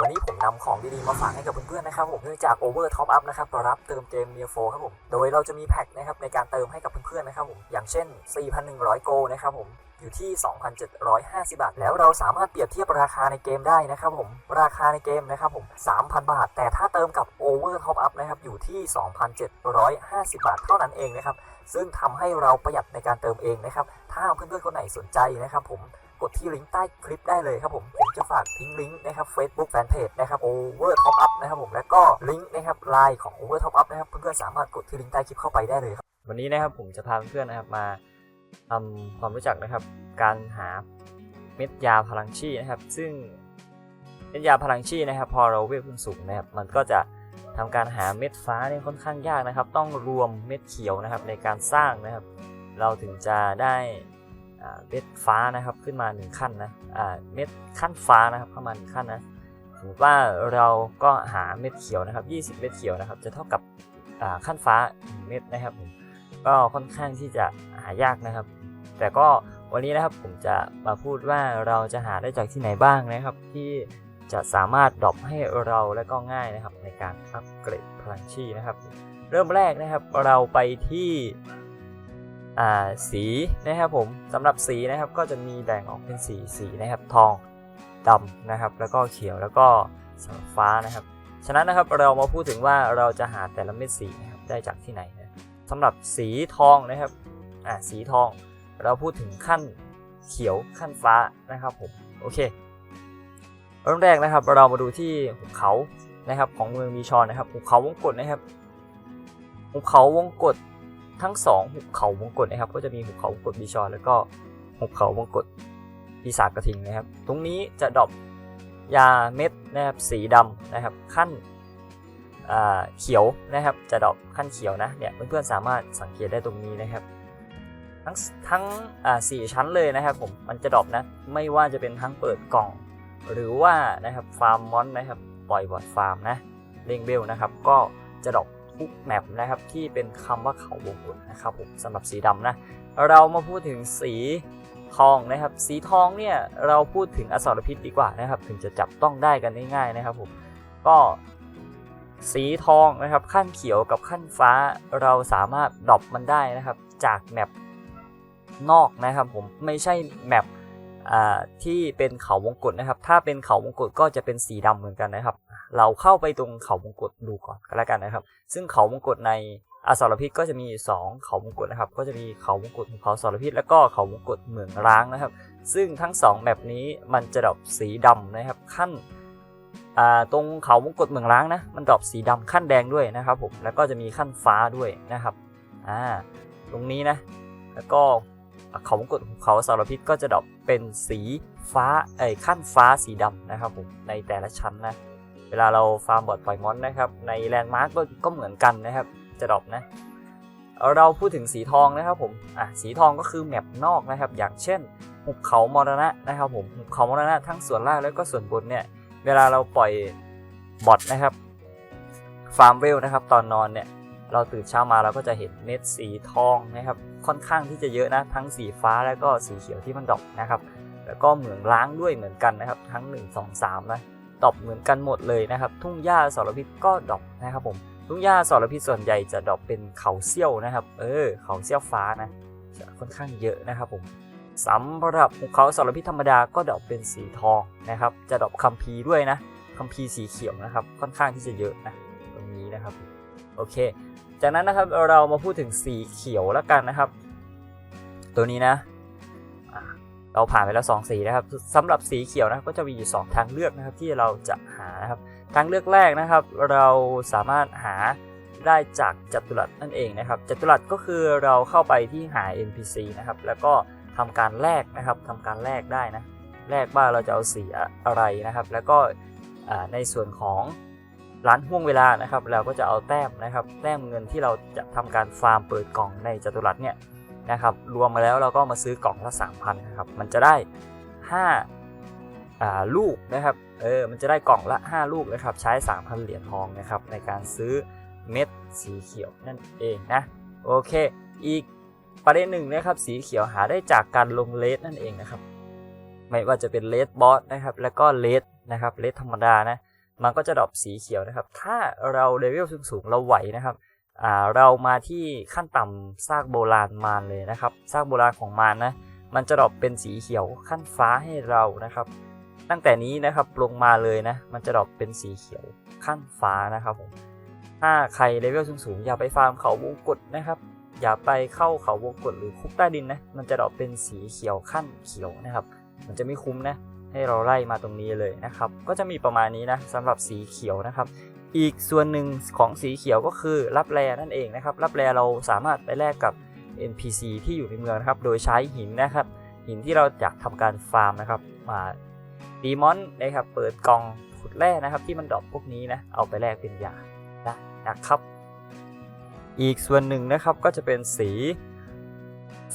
วันนี้ผมนำของดีๆมาฝากให้กับเพื่อนๆนะครับผมเนื่องจาก Over Top Up นะครับรับเติมเกม m i 4ครับผมโดยเราจะมีแพ็คนะครับในการเติมให้กับเพื่อนๆนะครับผมอย่างเช่น 4,100 โกนะครับผมอยู่ที่ 2,750 บาท แล้วเราสามารถเปรียบเทียบราคาในเกมได้นะครับผม ราคาในเกมนะครับผม 3,000 บาท แต่ถ้าเติมกับ Over Top Up นะครับ อยู่ที่ 2,750 บาทเท่านั้นเองนะครับ ซึ่งทำให้เราประหยัดในการเติมเองนะครับ ถ้าเพื่อนๆคนไหนสนใจนะครับผม กดที่ลิงก์ใต้คลิปได้เลยครับผม ผมจะฝากทิ้งลิงก์นะครับ Facebook Fanpage นะครับ Over Top Up นะครับผม แล้วก็ลิงก์นะครับไลน์ของ Over Top Up นะครับ เพื่อนๆสามารถกดที่ลิงก์ใต้คลิปเข้าไปได้เลยครับ วันนี้นะครับผมจะพาเพื่อนๆนะครับมาทำความรู้จักนะครับ การหาเม็ดยาพลังชีนะครับ ซึ่งเม็ดยาพลังชีนะครับ พอเราเวฟขึ้นสูงนะครับ มันก็จะทำการหาเม็ดฟ้าเนี่ยค่อนข้างยากนะครับ ต้องรวมเม็ดเขียวนะครับในการสร้างนะครับ เราถึงจะได้ เม็ดฟ้านะครับขึ้นมา 1 ขั้นนะเม็ดขั้นฟ้านะครับเข้ามา1ขั้นนะสมมติว่าเราก็หาเม็ดเขียวนะครับ 20 เม็ดเขียวนะครับ จะเท่ากับขั้นฟ้า1เม็ดนะครับผมก็ค่อนข้างที่จะหายากนะครับ แต่ก็วันนี้นะครับผมจะมาพูดว่าเราจะหาได้จากที่ไหนบ้างนะครับ ที่จะสามารถดรอปให้เราและก็ง่ายนะครับ ในการอัปเกรดพลังชีนะครับ เริ่มแรกนะครับเราไปที่ สีนะครับผมสำหรับสีนะครับก็จะมีแบ่งออกเป็นสีสีนะครับทองดำนะครับแล้วก็เขียวแล้วก็สีฟ้านะครับ ฉะนั้นนะครับเรามาพูดถึงว่าเราจะหาแต่ละเม็ดสีนะครับได้จากที่ไหนนะสำหรับสีทองนะครับอ่าสีทอง เราพูดถึงขั้นเขียวขั้นฟ้านะครับผมโอเคเริ่มแรกนะครับเรามาดูที่หุบเขานะครับของเมืองมีชอนนะครับหุบเขาวงกตนะครับหุบเขาวงกต ทั้งสองหุบเขาวงกตนะครับ ก็จะมีหุบเขาวงกตบีชอนแล้วก็หุบเขาวงกตปีศาจกระทิงนะครับ ตรงนี้จะดรอปยาเม็ดนะครับสีดำนะครับขั้นเขียวนะครับ จะดรอปขั้นเขียวนะเนี่ยเพื่อนๆสามารถสังเกตได้ตรงนี้นะครับทั้งทั้งสี่ชั้นเลยนะครับผมมันจะดรอปนะไม่ว่าจะเป็นทั้งเปิดกล่อง หรือว่านะครับฟาร์มมอนนะครับปล่อยบอดฟาร์มนะเด้งเบลนะครับ ก็จะดรอป ทุกแมปนะครับที่เป็นคำว่าเขาวงกตนะครับผมสำหรับสีดำนะเรามาพูดถึงสีทองนะครับสีทองเนี่ยเราพูดถึงอสรพิษดีกว่านะครับถึงจะจับต้องได้กันง่ายๆนะครับผมก็สีทองนะครับขั้นเขียวกับขั้นฟ้าเราสามารถดรอปมันได้นะครับจากแมปนอกนะครับผมไม่ใช่แมป ที่เป็นเขาวงกตนะครับ ถ้าเป็นเขาวงกตก็จะเป็นสีดำเหมือนกันนะครับ เราเข้าไปตรงเขาวงกตดูก่อนก็แล้วกันนะครับ ซึ่งเขาวงกตในอสรพิษก็จะมี2เขาวงกตนะครับ ก็จะมีเขาวงกตของเขาสรพิษแล้วก็เขาวงกตเหมืองร้างนะครับ ซึ่งทั้ง2แบบนี้มันจะดรอปสีดำนะครับ ขั้นตรงเขาวงกตเหมืองร้างนะ มันดรอปสีดำขั้นแดงด้วยนะครับผม แล้วก็จะมีขั้นฟ้าด้วยนะครับ อ่า ตรงนี้นะ แล้วก็ เขาวงกตของเขาสารพิษก็จะดรอปเป็นสีฟ้าเอ้ขั้นฟ้าสีดำนะครับผมในแต่ละชั้นนะเวลาเราฟาร์มบอดปล่อยมอนนะครับในแลนด์มาร์กก็เหมือนกันนะครับจะดรอปนะเราพูดถึงสีทองนะครับผมอะสีทองก็คือแมปนอกนะครับ อย่างเช่นหุบเขามรณะนะครับผมหุบเขามรณะทั้งส่วนล่างแล้วก็ส่วนบนเนี่ยเวลาเราปล่อยบอทนะครับฟาร์มเวลนะครับ ตอนนอนเนี่ยเราตื่นเช้ามาเราก็จะเห็นเม็ดสีทองนะครับ ค่อนข้างที่จะเยอะนะทั้งสีฟ้าแล้วก็สีเขียวที่มันดอปนะครับ แล้วก็เหมืองล้างด้วยเหมือนกันนะครับ ทั้ง 1 2 3นะดอปเหมือนกันหมดเลยนะครับ ทุ่งหญ้าสารพิษก็ดอปนะครับผมทุ่งหญ้าสารพิษส่วนใหญ่จะดอปเป็นเขาเซี่ยวนะครับ เออเขาเซี่ยวฟ้านะจะค่อนข้างเยอะนะครับผมสำหรับภูเขาสารพิษธรรมดาก็ดอปเป็นสีทองนะครับ จะดอปคัมภีร์ด้วยนะคัมภีร์สีเขียวนะครับ ค่อนข้างที่จะเยอะนะตรงนี้นะครับ โอเค จากนั้นนะครับเรามาพูดถึงสีเขียวแล้วกันนะครับ ตัวนี้นะเราผ่านไปแล้ว2สีนะครับสำหรับสีเขียวนะก็จะมีอยู่ 2 ทางเลือกนะครับที่เราจะหานะครับทางเลือกแรกนะครับ เราสามารถหาได้จากจัตุรัสนั่นเองนะครับจัตุรัสก็คือเราเข้าไปที่หา NPC นะครับแล้วก็ทำการแลกนะครับทำการแลกได้นะแลกว่าเราจะเอาสีอะไรนะครับ แล้วก็ในส่วนของ ร้านห่วงเวลานะครับ เราก็จะเอาแต้มนะครับ แต้มเงินที่เราจะทำการฟาร์มเปิดกล่องในจัตุรัสเนี่ยนะครับรวมมาแล้วเราก็มาซื้อกล่องละ3,000นะครับมันจะได้5อ่าลูกนะครับเออมันจะได้กล่องละ 5 ลูกนะครับใช้ 3,000 เหรียญทองนะครับในการซื้อเม็ดสีเขียวนั่นเองนะโอเคอีกประเด็นหนึ่งนะครับสีเขียวหาได้จากการลงเลสนั่นเองนะครับไม่ว่าจะเป็นเลสบอสนะครับแล้วก็เลสนะครับเลดธรรมดานะ มันก็จะดรอปสีเขียวนะครับ ถ้าเราเลเวลสูงๆเราไหวนะครับอ่าเรามาที่ขั้นต่ำซากโบราณมารเลยนะครับซากโบราณของมารนะ มันจะดรอปเป็นสีเขียวขั้นฟ้าให้เรานะครับ ตั้งแต่นี้นะครับลงมาเลยนะ มันจะดรอปเป็นสีเขียวขั้นฟ้านะครับผมถ้าใครเลเวลสูงๆอย่าไปฟาร์มเขาวงกตนะครับ อย่าไปเข้าเขาวงกตหรือคุกใต้ดินนะ มันจะดรอปเป็นสีเขียวขั้นเขียวนะครับ มันจะไม่คุ้มนะ ให้เราไล่มาตรงนี้เลยนะครับ ก็จะมีประมาณนี้นะสำหรับสีเขียวนะครับ อีกส่วนหนึ่งของสีเขียวก็คือรับแรนั่นเองนะครับ รับแรเราสามารถไปแลกกับ NPC ที่อยู่ในเมืองนะครับ โดยใช้หินนะครับ หินที่เราอยากทำการฟาร์มนะครับมาดีมอนนะครับ เปิดกล่องขุดแร่นะครับ ที่มันดรอปพวกนี้นะ เอาไปแลกเป็นยาได้นะครับ อีกส่วนหนึ่งนะครับก็จะเป็นสี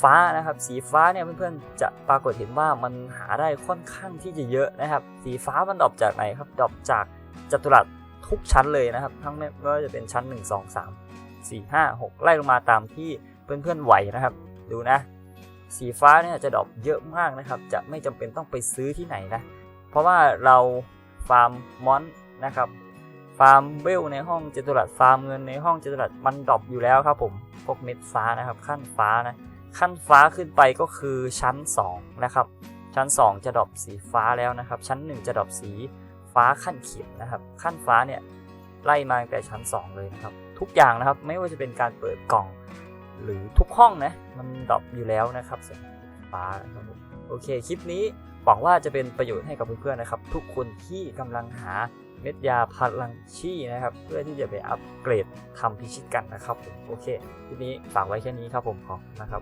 ฟ้านะครับ สีฟ้าเนี่ยเพื่อนๆจะปรากฏเห็นว่ามันหาได้ค่อนข้างที่จะเยอะนะครับ สีฟ้ามันดรอปจากไหนครับดรอปจากจัตุรัสทุกชั้นเลยนะครับ ทั้งนี้ก็จะเป็นชั้น 1 2 3 4 5 6 ไล่ลงมาตามที่เพื่อนๆไหวนะครับ ดูนะ สีฟ้าเนี่ยจะดรอปเยอะมากนะครับ จะไม่จำเป็นต้องไปซื้อที่ไหนนะ เพราะว่าเราฟาร์มมอนนะครับฟาร์มเวลในห้องจตุรัสฟาร์มเงินในห้องจตุรัสมันดรอปอยู่แล้วครับผมพวกเม็ดฟ้านะครับขั้นฟ้านะ ขั้นฟ้าขึ้นไปก็คือชั้น 2 นะครับ ชั้น 2 จะดรอปสีฟ้าแล้วนะครับ ชั้น 1 จะดรอปสีฟ้าขั้นเขียวนะครับ ขั้นฟ้าเนี่ยไล่มาตั้งแต่ชั้น 2 เลยนะครับ ทุกอย่างนะครับไม่ว่าจะเป็นการเปิดกล่อง หรือทุกห้องนะมันดรอปอยู่แล้วนะครับสีฟ้านะครับผมโอเคคลิปนี้หวังว่าจะเป็นประโยชน์ให้กับเพื่อนๆนะครับ ทุกคนที่กำลังหาเม็ดยาพลังชีนะครับ เพื่อที่จะไปอัปเกรดทำพิชิตกันนะครับผมโอเคคลิปนี้ฝากไว้แค่นี้ครับผมขอบนะครับ